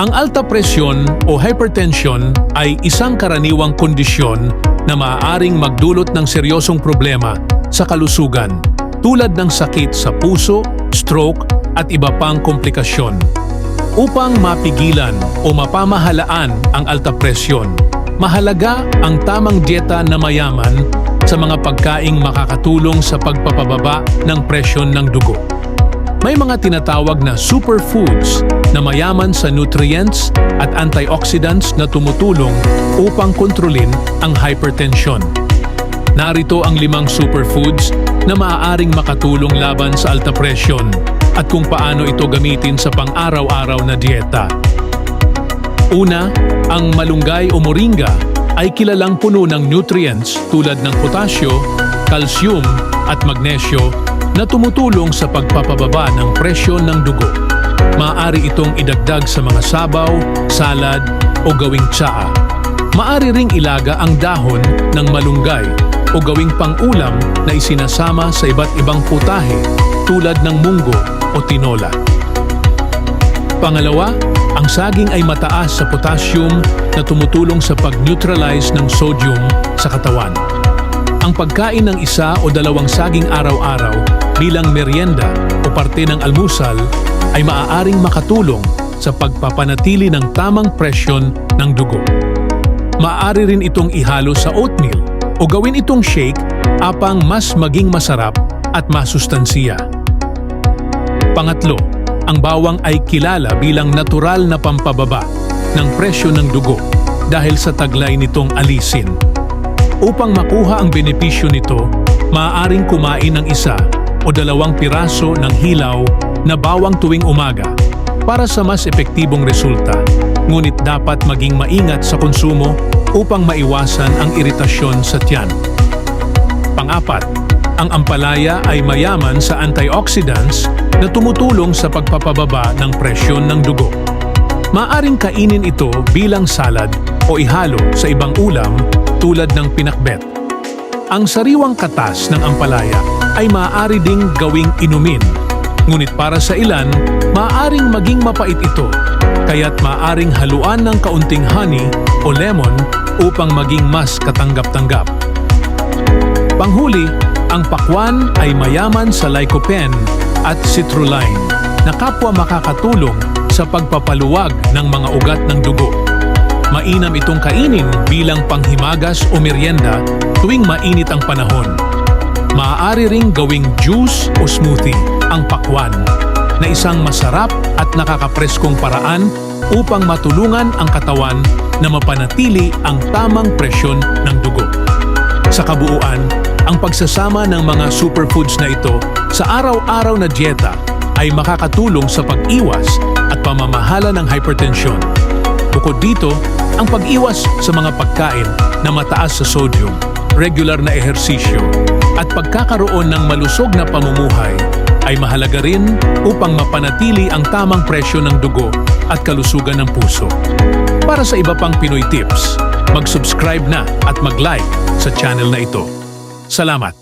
Ang alta presyon o hypertension ay isang karaniwang kondisyon na maaaring magdulot ng seryosong problema sa kalusugan tulad ng sakit sa puso, stroke at iba pang komplikasyon. Upang mapigilan o mapamahalaan ang alta presyon, mahalaga ang tamang dieta na mayaman sa mga pagkaing makakatulong sa pagpapababa ng presyon ng dugo. May mga tinatawag na superfoods na mayaman sa nutrients at antioxidants na tumutulong upang kontrolin ang hypertension. Narito ang limang superfoods na maaaring makatulong laban sa alta presyon at kung paano ito gamitin sa pang-araw-araw na dieta. Una, ang malunggay o moringa ay kilalang puno ng nutrients tulad ng potasyo, calcium at magnesyo na tumutulong sa pagpapababa ng presyon ng dugo. Maaari itong idagdag sa mga sabaw, salad o gawing tsaa. Maari ring ilaga ang dahon ng malunggay o gawing pang-ulam na isinasama sa iba't ibang putahe tulad ng munggo o tinola. Pangalawa, ang saging ay mataas sa potassium na tumutulong sa pag-neutralize ng sodium sa katawan. Ang pagkain ng isa o dalawang saging araw-araw bilang merienda o parte ng almusal ay maaaring makatulong sa pagpapanatili ng tamang presyon ng dugo. Maaari rin itong ihalo sa oatmeal o gawin itong shake apang mas maging masarap at masustansiya. Pangatlo, ang bawang ay kilala bilang natural na pampababa ng presyo ng dugo dahil sa taglay nitong alisin. Upang makuha ang benepisyo nito, maaaring kumain ng isa o dalawang piraso ng hilaw na bawang tuwing umaga para sa mas epektibong resulta. Ngunit dapat maging maingat sa konsumo upang maiwasan ang iritasyon sa tiyan. Pang-apat, ang ampalaya ay mayaman sa antioxidants na tumutulong sa pagpapababa ng presyon ng dugo. Maaring kainin ito bilang salad o ihalo sa ibang ulam tulad ng pinakbet. Ang sariwang katas ng ampalaya ay maaari ding gawing inumin. Ngunit para sa ilan, maaaring maging mapait ito, kaya't maaaring haluan ng kaunting honey o lemon upang maging mas katanggap-tanggap. Panghuli, ang pakwan ay mayaman sa lycopene at citrulline na kapwa makakatulong sa pagpapaluwag ng mga ugat ng dugo. Mainam itong kainin bilang panghimagas o merienda tuwing mainit ang panahon. Maaari ring gawing juice o smoothie ang pakwan na isang masarap at nakakapreskong paraan upang matulungan ang katawan na mapanatili ang tamang presyon ng dugo. Sa kabuuan, ang pagsasama ng mga superfoods na ito sa araw-araw na dieta ay makakatulong sa pag-iwas at pamamahala ng hypertension. Bukod dito, ang pag-iwas sa mga pagkain na mataas sa sodium, regular na ehersisyo, at pagkakaroon ng malusog na pamumuhay ay mahalaga rin upang mapanatili ang tamang presyo ng dugo at kalusugan ng puso. Para sa iba pang Pinoy tips, mag-subscribe na at mag-like sa channel na ito. Salamat!